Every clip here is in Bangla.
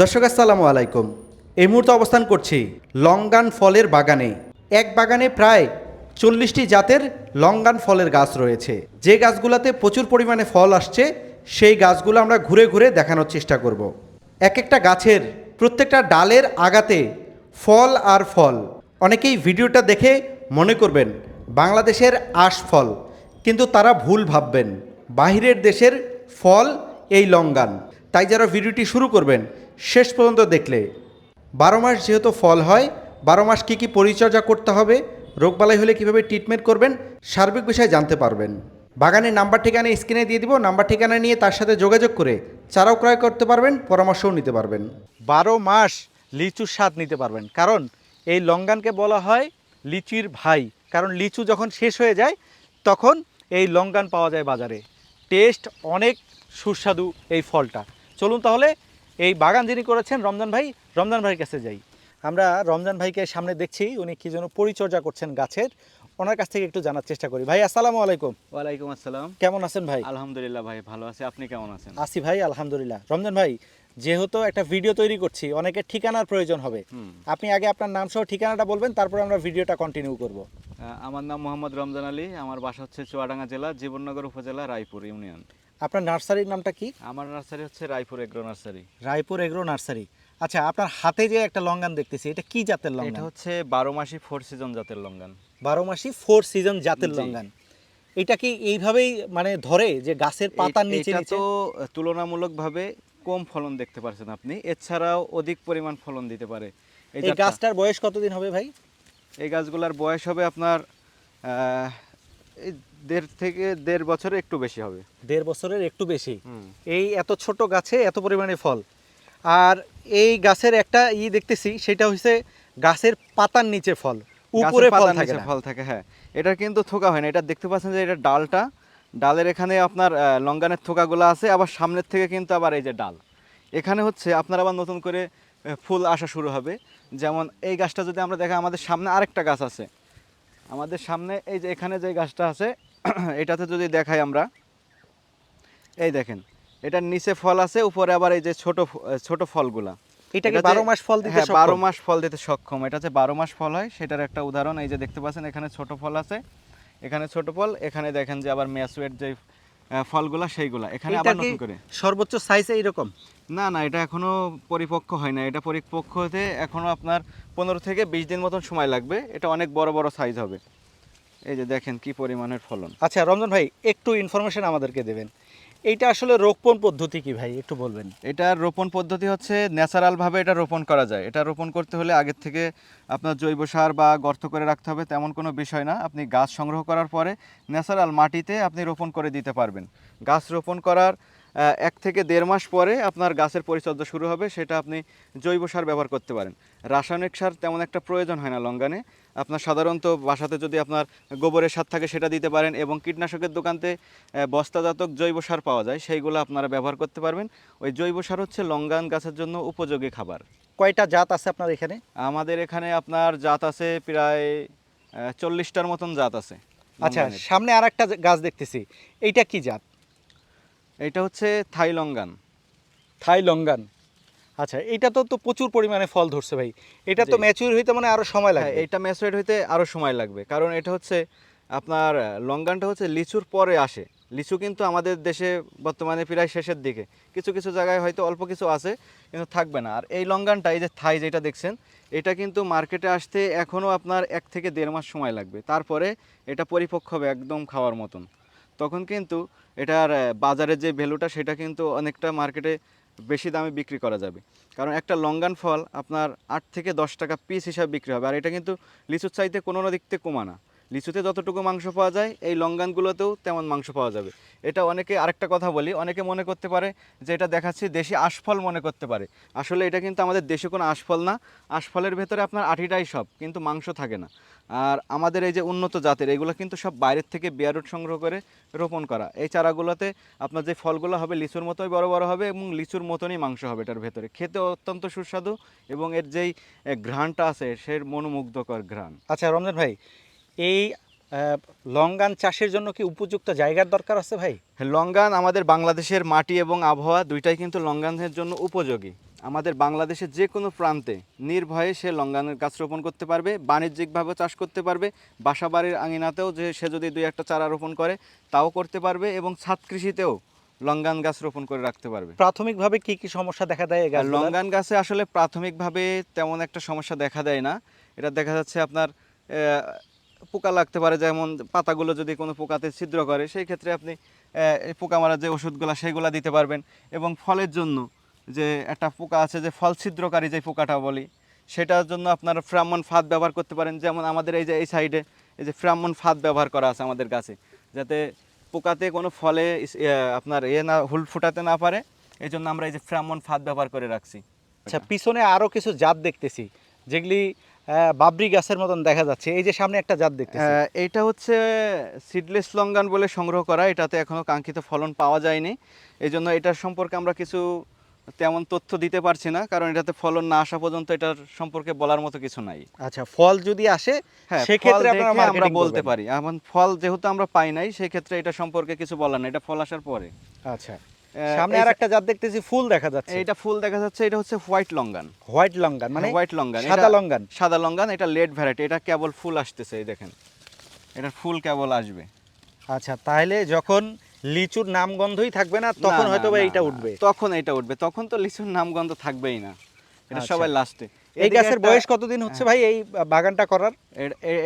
দর্শক, আসসালামু আলাইকুম। এই মুহূর্তে অবস্থান করছি লঙ্গান ফলের বাগানে। এক বাগানে প্রায় চল্লিশটি জাতের লঙ্গান ফলের গাছ রয়েছে। যে গাছগুলোতে প্রচুর পরিমাণে ফল আসছে, সেই গাছগুলো আমরা ঘুরে ঘুরে দেখানোর চেষ্টা করব। এক একটা গাছের প্রত্যেকটা ডালের আগাতে ফল আর ফল। অনেকেই ভিডিওটা দেখে মনে করবেন, বাংলাদেশের আশ ফল, কিন্তু তারা ভুল ভাববেন। বাহিরের দেশের ফল এই লঙ্গান। তাই যারা ভিডিওটি শুরু করবেন শেষ পর্যন্ত দেখলে। বারো মাস যেহেতু ফল হয়, বারো মাস কী কী পরিচর্যা করতে হবে রোগবালাই হলে কীভাবে ট্রিটমেন্ট করবেন, সার্বিক বিষয়ে জানতে পারবেন। বাগানের নাম্বার ঠিকানা স্ক্রিনে দিয়ে দিব, নাম্বার ঠিকানা নিয়ে তার সাথে যোগাযোগ করে চারাও ক্রয় করতে পারবেন, পরামর্শও নিতে পারবেন। বারো মাস লিচুর স্বাদ নিতে পারবেন, কারণ এই লঙ্গানকে বলা হয় লিচির ভাই, কারণ লিচু যখন শেষ হয়ে যায়, তখন এই লঙ্গান পাওয়া যায় বাজারে। টেস্ট অনেক সুস্বাদু এই ফলটা। চলুন তাহলে এই বাগান যিনি করেছেন রমজান ভাই রমজান ভাইয়ের কাছে যাই। আমরা রমজান ভাইকে সামনে দেখছি উনি কি যেন পরিচর্যা করছেন গাছের। ওনার কাছ থেকে একটু জানার চেষ্টা করি। ভাই আসসালামু আলাইকুম। ওয়ালাইকুম আসসালাম। কেমন আছেন ভাই? আলহামদুলিল্লাহ ভাই ভালো আছি। আপনি কেমন আছেন? আসি ভাই আলহামদুলিল্লাহ। রমজান ভাই যেহেতু একটা ভিডিও তৈরি করছি অনেকের ঠিকানার প্রয়োজন হবে। আপনি আগে আপনার নাম সহ ঠিকানাটা বলবেন তারপরে আমরা ভিডিওটা কন্টিনিউ করব। আমার নাম মোহাম্মদ রমজান আলী। আমার বাসা হচ্ছে চুয়াডাঙ্গা জেলা জীবননগর উপজেলা রায়পুর ইউনিয়ন। আপনার নার্সারির নামটা কি? আমার নার্সারি হচ্ছে Raipur agro nursery. Raipur agro nursery. আচ্ছা আপনার হাতে যে একটা লঙ্গান দেখতেছি এটা কি জাতের লঙ্গান? এটা হচ্ছে বারো মাসি ফোর সিজন জাতের লঙ্গান। বারো মাসি ফোর সিজন জাতের জি। লঙ্গান। এটা কি এইভাবেই মানে ধরে যে গাছের পাতার নিচে এটা নিচে? তো তুলনামূলকভাবে কম ফলন দেখতে পারছেন আপনি। এছাড়াও অধিক পরিমাণ ফলন দিতে পারে। এই এই জাতটা। গাছটার বয়স কতদিন হবে ভাই? এই গাছগুলার বয়স হবে আপনার আহ, এই দেড় থেকে দেড় বছরের একটু বেশি হবে। দেড় বছরের একটু বেশি। এই এত ছোট গাছে এত পরিমাণে ফল। আর এই গাছের একটা ই দেখতেছি সেটা হচ্ছে গাছের পাতার নিচে ফল। উপরে ফল থাকে ফল থাকে হ্যাঁ। এটা কিন্তু থোকা হয় না। এটা দেখতে পাচ্ছেন যে এটা ডালটা। ডালের এখানে আপনার লঙ্গানের থোকাগুলো আছে আবার সামনের থেকে কিন্তু আবার এই যে ডাল। এখানে হচ্ছে আপনার আবার নতুন করে ফুল আসা শুরু হবে। যেমন এই গাছটা যদি আমরা দেখি আমাদের সামনে আরেকটা গাছ আছে। আমাদের সামনে এই যে এখানে যে গাছটা আছে এটাতে যদি দেখাই আমরা এই দেখেন এটার নিচে ফল আছে উপরে আবার এই যে ছোট ছোট ফলগুলা। এটা কি বারো মাস ফল দিতে হ্যাঁ? মাস ফল দিতে সক্ষম। এটা হচ্ছে বারো মাস ফল হয় সেটার একটা উদাহরণ এই যে দেখতে পাচ্ছেন এখানে ছোট ফল আছে এখানে ছোট ফল এখানে দেখেন যে আবার ম্যাচুয়েট যে ফলগুলা সেইগুলা এখানে আবার নতুন করে। সর্বোচ্চ সাইজ এইরকম না না এটা এখনও পরিপক্ক হয় না। এটা পরিপক্ক হতে এখনও আপনার পনেরো থেকে বিশ দিন মতন সময় লাগবে। এটা অনেক বড় বড় সাইজ হবে। এই যে দেখেন কি পরিমাণের ফলন। আচ্ছা রমজান ভাই একটু ইনফরমেশন আমাদেরকে দেবেন। এইটা আসলে রোপণ পদ্ধতি কি ভাই একটু বলবেন? এটার রোপণ পদ্ধতি হচ্ছে ন্যাচারালভাবে এটা রোপণ করা যায়। এটা রোপণ করতে হলে আগের থেকে আপনার জৈব সার বা গর্ত করে রাখতে হবে তেমন কোনো বিষয় না। আপনি গাছ সংগ্রহ করার পরে ন্যাচারাল মাটিতে আপনি রোপণ করে দিতে পারবেন। গাছ রোপণ করার এক থেকে দেড় মাস পরে আপনার গাছের পরিচর্যা শুরু হবে সেটা আপনি জৈব সার ব্যবহার করতে পারেন। রাসায়নিক সার তেমন একটা প্রয়োজন হয় না লঙ্গানে আপনার সাধারণত বাসাতে যদি আপনার গোবরের সার থাকে সেটা দিতে পারেন এবং কীটনাশকের দোকানতে বস্তাজাতক জৈব সার পাওয়া যায় সেইগুলো আপনারা ব্যবহার করতে পারবেন। ওই জৈব সার হচ্ছে লঙ্গান গাছের জন্য উপযোগী খাবার। কয়টা জাত আছে আপনার এখানে? আমাদের এখানে আপনার জাত আছে প্রায় চল্লিশটার মতন জাত আছে আচ্ছা। সামনে আর একটা গাছ দেখতেছি। এইটা কি জাত? এটা হচ্ছে থাই লঙ্গান। থাই লঙ্গান। আচ্ছা এইটা তো তো প্রচুর পরিমাণে ফল ধরছে ভাই। এটা তো। ম্যাচিউর হইতে মানে আরও সময় লাগে এটা ম্যাচুরেট হইতে আরও সময় লাগবে। কারণ এটা হচ্ছে আপনার লঙ্গানটা হচ্ছে লিচুর পরে আসে। লিচু কিন্তু আমাদের দেশে বর্তমানে প্রায় শেষের দিকে। কিছু কিছু জায়গায় হয়তো অল্প কিছু আছে কিন্তু থাকবে না। আর এই লঙ্গানটা এই যে থাই যেটা দেখছেন এটা কিন্তু মার্কেটে আসতে এখনও আপনার এক থেকে দেড় মাস সময় লাগবে। তারপরে এটা পরিপক্ক হবে একদম খাওয়ার মতন। তখন কিন্তু এটার বাজারের যে ভ্যালুটা সেটা কিন্তু অনেকটা মার্কেটে বেশি দামে বিক্রি করা যাবে। কারণ একটা লঙ্গান ফল আপনার আট থেকে দশ টাকা পিস হিসাবে বিক্রি হবে। আর এটা কিন্তু লিচুর চাইতে কোনো না দিক থেকে কমানা লিচুতে যতটুকু মাংস পাওয়া যায়, এই লঙ্গানগুলোতেও তেমন মাংস পাওয়া যাবে। এটা অনেকে আরেকটা কথা বলি, অনেকে মনে করতে পারে যে এটা দেখাচ্ছি দেশি আশফল মনে করতে পারে। আসলে এটা কিন্তু আমাদের দেশে কোনো আশফল না। আশফলের ভেতরে আপনার আঠিটাই সব, কিন্তু মাংস থাকে না। আর আমাদের এই যে উন্নত জাতের, এগুলো কিন্তু সব বাইরের থেকে বিয়ারুট সংগ্রহ করে রোপণ করা। এই চারাগুলোতে আপনার যে ফলগুলো হবে, লিচুর মতোই বড় বড় হবে এবং লিচুর মতনই মাংস হবে এটার ভেতরে। খেতে অত্যন্ত সুস্বাদু এবং এর যেই ঘ্রাণটা আছে, সে মনোমুগ্ধকর ঘ্রাণ। আচ্ছা রমজান ভাই এই লঙ্গান চাষের জন্য কি উপযুক্ত জায়গার দরকার আছে ভাই? লঙ্গান আমাদের বাংলাদেশের মাটি এবং আবহাওয়া দুইটাই কিন্তু লঙ্গানের জন্য উপযোগী। আমাদের বাংলাদেশের যে কোনো প্রান্তে নির্ভয়ে সে লঙ্গানের গাছ রোপণ করতে পারবে বাণিজ্যিকভাবে চাষ করতে পারবে বাসা বাড়ির আঙিনাতেও যে সে যদি দুই একটা চারা রোপণ করে তাও করতে পারবে এবং ছাদ কৃষিতেও লঙ্গান গাছ রোপণ করে রাখতে পারবে। প্রাথমিকভাবে কি কি সমস্যা দেখা দেয় লঙ্গান গাছে আসলে প্রাথমিকভাবে তেমন একটা সমস্যা দেখা দেয় না। এটা দেখা যাচ্ছে আপনার পোকা লাগতে পারে যেমন পাতাগুলো যদি কোনো পোকাতে ছিদ্র করে সেই ক্ষেত্রে আপনি পোকা মারার যে ওষুধগুলো সেইগুলো দিতে পারবেন। এবং ফলের জন্য যে একটা পোকা আছে যে ফল ছিদ্রকারী যে পোকাটা বলি সেটার জন্য আপনারা ফ্রামন ফাঁদ ব্যবহার করতে পারেন। যেমন আমাদের এই যে এই সাইডে এই যে ফ্রামন ফাঁদ ব্যবহার করা আছে আমাদের গাছে যাতে পোকাতে কোনো ফলে ইয়ে, আপনার এ না হুল ফুটাতে না পারে। এই জন্য আমরা এই যে ফ্রামন ফাঁদ ব্যবহার করে রাখছি। আচ্ছা পিছনে আরও কিছু জাত দেখতেছি যেগুলি বাবরি গাছের মতন দেখা যাচ্ছে। এই যে সামনে একটা জাত দেখতেছি। আহ, এইটা হচ্ছে সিডলেস লঙ্গান বলে সংগ্রহ করা। এটাতে এখনও কাঙ্ক্ষিত ফলন পাওয়া যায়নি। এই জন্য এটার সম্পর্কে আমরা কিছু তেমন তথ্য দিতে পারছি না কারণ এটাতে ফলন না আসা পর্যন্ত এটার সম্পর্কে বলার মতো কিছু নাই। আচ্ছা ফল যদি আসে হ্যাঁ সেক্ষেত্রে আমরা বলতে পারি। এমন ফল যেহেতু আমরা পাই নাই সেক্ষেত্রে এটা সম্পর্কে কিছু বলার নাই। এটা ফল আসার পরে। আচ্ছা। সামনে আর একটা জাত দেখতেছি ফুল দেখা যাচ্ছে। এটা ফুল দেখা যাচ্ছে এটা হচ্ছে হোয়াইট লঙ্গান। হোয়াইট লঙ্গান মানে হোয়াইট লঙ্গান। সাদা লঙ্গান। সাদা লঙ্গান এটা লেট ভ্যারাইটি এটা কেবল ফুল আসতেছে এই দেখেন। এটার ফুল কেবল আসবে। আচ্ছা তাহলে যখন লিচুর নামগন্ধই থাকবে না তখন হয়তো এইটা উঠবে। তখন এটা উঠবে। তখন তো লিচুর নামগন্ধ থাকবেই না। এটা আচ্ছা। সবাই লাস্টে এই গাছের বয়স কতদিন হচ্ছে ভাই? এই বাগানটা করার?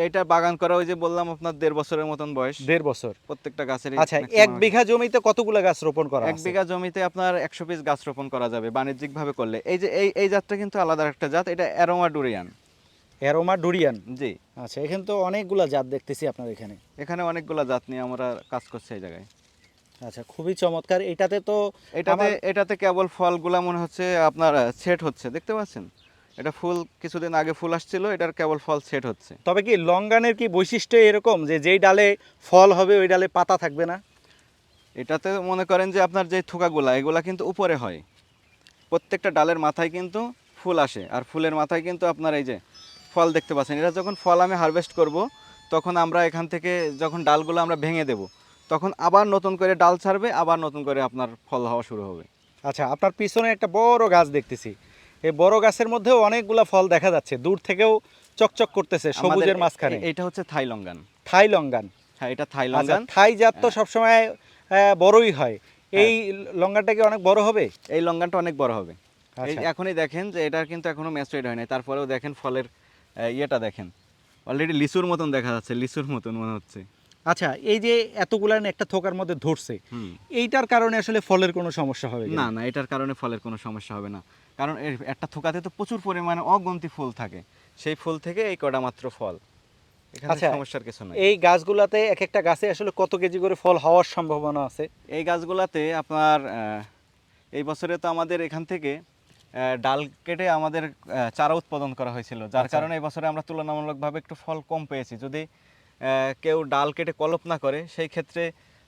এটা বাগান করা ওই যে বললাম আপনার দেড় বছরের মতন বয়স। দেড় বছর। প্রত্যেকটা গাছের আচ্ছা এক বিঘা জমিতে কতগুলো গাছ রোপণ করা এক বিঘা জমিতে আপনার একশো পিস গাছ রোপণ করা যাবে বাণিজ্যিক ভাবে করলে। এই যে এই এই জাতটা কিন্তু আলাদা একটা জাত এটা অ্যারোমা ডুরিয়ান। Aroma durian? জি। আচ্ছা এখানে তো অনেকগুলা জাত দেখতেছি আপনার এখানে। এখানে অনেকগুলো জাত নিয়ে আমরা কাজ করছি এই জায়গায়। আচ্ছা খুবই চমৎকার। এটাতে তো এটাতে এটাতে কেবল ফলগুলা মনে হচ্ছে আপনার সেট হচ্ছে দেখতে পাচ্ছেন? এটা ফুল কিছুদিন আগে ফুল আসছিল এটার কেবল ফল সেট হচ্ছে। তবে কি লঙ্গানের কি বৈশিষ্ট্য এরকম যে যেই ডালে ফল হবে ওই ডালে পাতা থাকবে না? এটাতে মনে করেন যে আপনার যে থোকাগুলা এগুলা কিন্তু উপরে হয়। প্রত্যেকটা ডালের মাথায় কিন্তু ফুল আসে আর ফুলের মাথায় কিন্তু আপনার এই যে ফল দেখতে পাচ্ছেন। এটা যখন ফল আমি হারভেস্ট করব তখন আমরা এখান থেকে যখন ডালগুলো আমরা ভেঙে দেব তখন আবার নতুন করে ডাল ছাড়বে আবার নতুন করে আপনার ফল হওয়া শুরু হবে। আচ্ছা আপনার পিছনে একটা বড় গাছ দেখতেছি। এই বড় গাছের মধ্যেও অনেকগুলা ফল দেখা যাচ্ছে। দূর থেকেও চকচক করতেছে সবুজের মাঝখানে। এ- এইটা হচ্ছে থাই লঙ্গান থাই লঙ্গান। হ্যাঁ এটা থাই আচ্ছা থাই জাত তো সবসময় বড়ই হয়। এই লঙ্গানটা কি অনেক বড় হবে? এই লঙ্গানটা অনেক বড় হবে। আচ্ছা। এখনই দেখেন যে এটা কিন্তু এখনও ম্যাচুরেট হয় নাই তারপরেও দেখেন ফলের ইয়েটা দেখেন। অলরেডি লিচুর মতন দেখা যাচ্ছে লিচুর মতন মনে হচ্ছে। আচ্ছা এই যে এতগুলান একটা থোকার মধ্যে ধরছে এইটার কারণে আসলে ফলের কোনো সমস্যা হবে না না এটার কারণে ফলের কোনো সমস্যা হবে না। কারণ এর একটা থোকাতে তো প্রচুর পরিমাণে অগন্তি ফুল থাকে। সেই ফুল থেকে এই কটা মাত্র ফল। আচ্ছা, সমস্যার কিছু নাই। এই গাছগুলাতে এক একটা গাছে আসলে কত কেজি করে ফল হওয়ার সম্ভাবনা আছে? এই গাছগুলাতে আপনার এই বছরে তো আমাদের এখান থেকে ডাল কেটে আমাদের চারা উৎপাদন করা হয়েছিল। যার আচ্ছা। কারণে এই বছরে আমরা তুলনামূলকভাবে একটু ফল কম পেয়েছি। যদি কেউ ডাল কেটে কলপ না করে সেই ক্ষেত্রে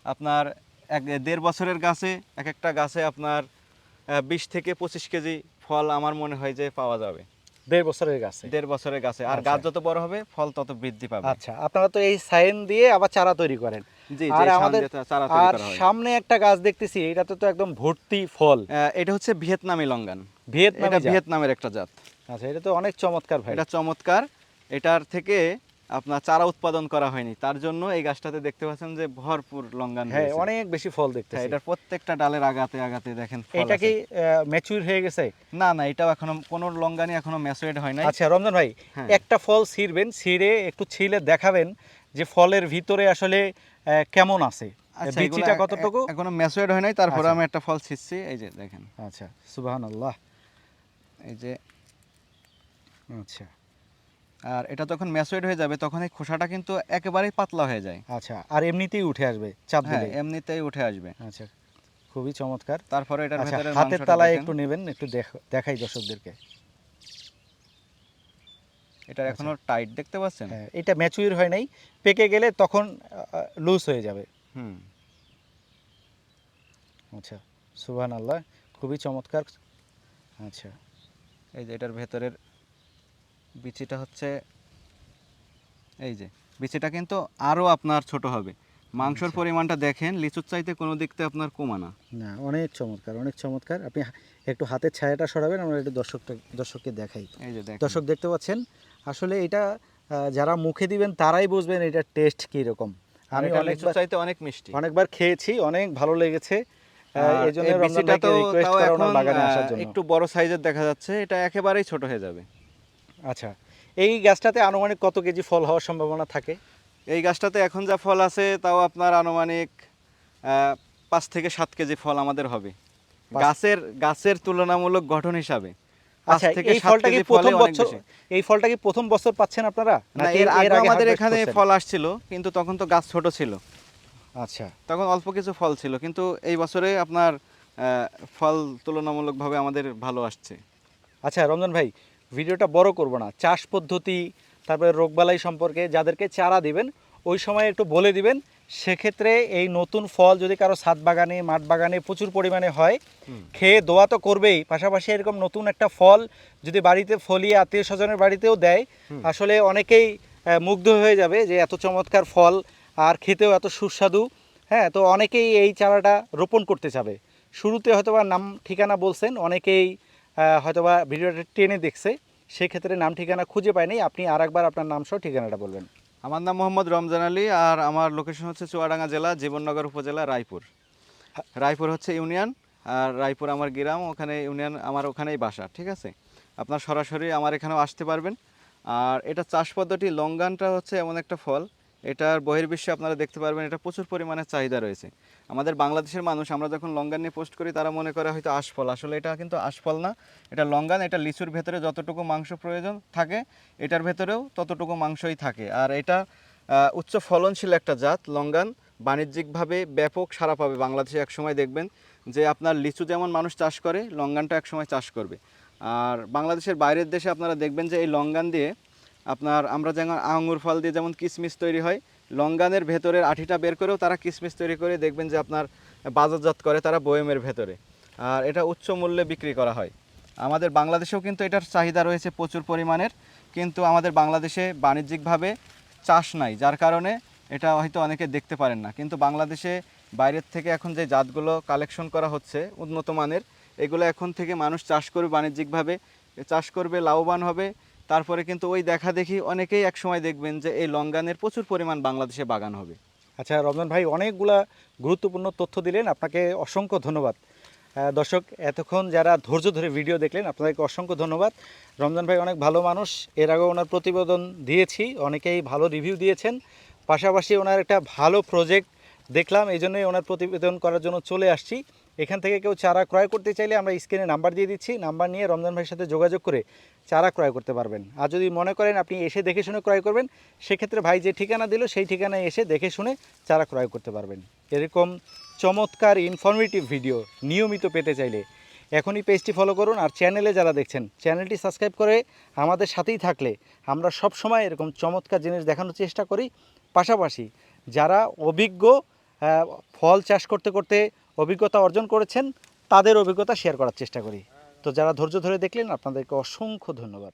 আপনার এক দেড় বছরের গাছে এক একটা গাছে আপনার বিশ থেকে পঁচিশ কেজি ফল আমার মনে হয় যে পাওয়া যাবে। দেড় বছরের গাছে? দেড় বছরের গাছে। আর আচ্ছা। গাছ যত বড় হবে ফল তত বৃদ্ধি পাবে। আচ্ছা আপনারা তো এই সাইন দিয়ে আবার চারা তৈরি করেন। আর আমাদের আর সামনে একটা গাছ দেখতেছি এটাতে তো একদম ভর্তি ফল। এটা হচ্ছে ভিয়েতনামি লঙ্গান। ভিয়েতনামি ভিয়েতনামের একটা জাত। আচ্ছা এটা তো অনেক চমৎকার ভাই। এটা চমৎকার। এটার থেকে আপনার চারা উৎপাদন করা হয়নি। তার জন্য এই গাছটাতে দেখতে পাচ্ছেন যে ভরপুর লঙ্গান হ্যাঁ অনেক বেশি ফল দেখতে হ্যাঁ এটার প্রত্যেকটা ডালের আগাতে আগাতে দেখেন এটা। কি ম্যাচুর হয়ে গেছে? না না এটাও এখনও কোনো লঙ্গানি এখনও ম্যাচুরেট হয় নাই। আচ্ছা রমজান ভাই হ্যাঁ। একটা ফল ছিঁড়বেন ছিঁড়ে একটু ছিলে দেখাবেন যে ফলের ভিতরে আসলে কেমন আছে। আচ্ছা, বিচিটা কতটুকু? এখনও ম্যাচুরেট হয় নাই তারপরে আচ্ছা। আমি একটা ফল ছিঁড়ছি এই যে দেখেন। আচ্ছা সুবাহান আল্লাহ এই যে আচ্ছা। আর এটা যখন ম্যাচুরেট হয়ে যাবে তখন এই খোসাটা কিন্তু একেবারেই পাতলা হয়ে যায়। আচ্ছা আর এমনিতেই উঠে আসবে চাপ হ্যাঁ দিলে? এমনিতেই উঠে আসবে। আচ্ছা খুবই চমৎকার। তারপরে এটার আচ্ছা ভেতরে হাতের তালায় একটু নেবেন একটু দেখাই দর্শকদেরকে। এটার এখনও টাইট দেখতে পাচ্ছেন? হ্যাঁ এটা ম্যাচুর হয় নাই পেকে গেলে তখন লুজ হয়ে যাবে। হুম। আচ্ছা সুবহান আল্লাহ খুবই চমৎকার। আচ্ছা। এই যে এটার ভেতরের বিচিটা হচ্ছে এই যে বিচিটা কিন্তু আরও আপনার ছোট হবে। মাংসর আচ্ছা। পরিমাণটা দেখেন লিচুর চাইতে কোনো দিক থেকে আপনার কমা না। না অনেক চমৎকার অনেক চমৎকার। আপনি একটু হাতের ছায়াটা সরাবেন আমরা একটু দর্শকটা দর্শককে দেখাই। এই যে দর্শক দেখতে পাচ্ছেন আসলে এটা যারা মুখে দিবেন তারাই বুঝবেন এটার টেস্ট কী রকম আমি লিচুর চাইতে অনেক মিষ্টি। অনেকবার খেয়েছি অনেক ভালো লেগেছে। এই জন্য একটু বড় সাইজের দেখা যাচ্ছে এটা একেবারেই ছোট হয়ে যাবে। আচ্ছা এই গাছটাতে আনুমানিক কত কেজি ফল হওয়ার সম্ভাবনা থাকে? এই গাছটাতে এখন যা ফল আছে তাও আপনার আনুমানিক পাঁচ থেকে সাত কেজি ফল আমাদের হবে। গাছের গাছের তুলনামূলক গঠন হিসাবে আচ্ছা এই ফলটা কি প্রথম বছর এই ফলটা কি প্রথম বছর পাচ্ছেন আপনারা? না এর আগে আমাদের এখানে ফল আসছিল কিন্তু তখন তো গাছ ছোট ছিল। আচ্ছা। তখন অল্প কিছু ফল ছিল কিন্তু এই বছরে আপনার ফল তুলনামূলকভাবে আমাদের ভালো আসছে। আচ্ছা রমজান ভাই ভিডিওটা বড় করব না। চাষ পদ্ধতি তারপরে রোগবালাই সম্পর্কে যাদেরকে চারা দিবেন ওই সময় একটু বলে দিবেন সেক্ষেত্রে এই নতুন ফল যদি কারও ছাদ বাগানে মাঠ বাগানে প্রচুর পরিমাণে হয় খেয়ে দোয়া তো করবেই। পাশাপাশি এরকম নতুন একটা ফল যদি বাড়িতে ফলিয়ে আত্মীয় স্বজনের বাড়িতেও দেয় আসলে অনেকেই মুগ্ধ হয়ে যাবে যে এত চমৎকার ফল আর খেতেও এত সুস্বাদু। হ্যাঁ তো অনেকেই এই চারাটা রোপণ করতে চাবে শুরুতে হয়তোবা নাম ঠিকানা বলছেন অনেকেই হয়তোবা ভিডিওটা টেনে দেখছে সেক্ষেত্রে নাম ঠিকানা খুঁজে পায়নি। আপনি আর একবার আপনার নাম সহ ঠিকানাটা বলবেন। আমার নাম মোহাম্মদ রমজান আলী আর আমার লোকেশন হচ্ছে চুয়াডাঙ্গা জেলা জীবননগর উপজেলা রায়পুর। রায়পুর হচ্ছে ইউনিয়ন আর রায়পুর আমার গ্রাম ওখানে ইউনিয়ন আমার ওখানেই বাসা ঠিক আছে? আপনার সরাসরি আমার এখানেও আসতে পারবেন। আর এটা চাষ পদ্ধতি লঙ্গানটা হচ্ছে এমন একটা ফল এটার বহির্বিশ্বে আপনারা দেখতে পারবেন, এটা প্রচুর পরিমাণে চাহিদা রয়েছে। আমাদের বাংলাদেশের মানুষ, আমরা যখন লঙ্গান নিয়ে পোস্ট করি, তারা মনে করে হয়তো আশফল। আসলে এটা কিন্তু আশফল না, এটা লঙ্গান, এটা লিচুর ভেতরে যতটুকু মাংস প্রয়োজন থাকে, এটার ভেতরেও ততটুকু মাংসই থাকে। আর এটা উচ্চ ফলনশীল একটা জাত, লঙ্গান। বাণিজ্যিকভাবে ব্যাপক সারা পাবে। বাংলাদেশে একসময় দেখবেন যে আপনার লিচু যেমন মানুষ চাষ করে, লঙ্গানটা একসময় চাষ করবে। আর বাংলাদেশের বাইরের দেশে আপনারা দেখবেন যে এই লঙ্গান দিয়ে আপনার আমরা যেমন আঙুর ফল দিয়ে যেমন কিশমিশ তৈরি হয়, লঙ্গানের ভেতরের আঠিটা বের করেও তারা কিশমিশ তৈরি করে দেখবেন যে আপনার বাজারজাত করে তারা বয়েমের ভেতরে। আর এটা উচ্চ মূল্যে বিক্রি করা হয়। আমাদের বাংলাদেশেও কিন্তু এটার চাহিদা রয়েছে প্রচুর পরিমাণের, কিন্তু আমাদের বাংলাদেশে বাণিজ্যিকভাবে চাষ নাই, যার কারণে এটা হয়তো অনেকে দেখতে পারেন না। কিন্তু বাংলাদেশে বাইরের থেকে এখন যে জাতগুলো কালেকশন করা হচ্ছে উন্নত মানের, এগুলো এখন থেকে মানুষ চাষ করবে বাণিজ্যিকভাবে, চাষ করবে, লাভবান হবে তারপরে কিন্তু ওই দেখা দেখি অনেকেই একসময় দেখবেন যে এই লঙ্গানের প্রচুর পরিমাণ বাংলাদেশে বাগান হবে। আচ্ছা রমজান ভাই, অনেকগুলা গুরুত্বপূর্ণ তথ্য দিলেন, আপনাকে অসংখ্য ধন্যবাদ। দর্শক, এতক্ষণ যারা ধৈর্য ধরে ভিডিও দেখলেন, আপনাদেরকে অসংখ্য ধন্যবাদ। রমজান ভাই অনেক ভালো মানুষ, এর আগে ওনার প্রতিবেদন দিয়েছি, অনেকেই ভালো রিভিউ দিয়েছেন। পাশাপাশি ওনার একটা ভালো প্রজেক্ট দেখলাম, এই জন্যই ওনার প্রতিবেদন করার জন্য চলে আসছি। এখান থেকে কেউ চারা ক্রয় করতে চাইলে আমরা স্ক্রিনে নাম্বার দিয়ে দিচ্ছি। নাম্বার নিয়ে রমজান ভাইয়ের সাথে যোগাযোগ করে চারা ক্রয় করতে পারবেন। আর যদি মনে করেন আপনি এসে দেখে শুনে ক্রয় করবেন, সেক্ষেত্রে ভাই যে ঠিকানা দিল সেই ঠিকানায় এসে দেখে শুনে চারা ক্রয় করতে পারবেন। এরকম চমৎকার ইনফরমেটিভ ভিডিও নিয়মিত পেতে চাইলে এখনই পেজটি ফলো করুন আর চ্যানেলে যারা দেখছেন চ্যানেলটি সাবস্ক্রাইব করে আমাদের সাথেই থাকলে আমরা সব সময় এরকম চমৎকার জিনিস দেখানোর চেষ্টা করি। পাশাপাশি যারা অভিজ্ঞ ফল চাষ করতে করতে অভিজ্ঞতা অর্জন করেছেন, তাদের অভিজ্ঞতা শেয়ার করার চেষ্টা করি। তো যারা ধৈর্য ধরে দেখলেন, আপনাদেরকে অসংখ্য ধন্যবাদ।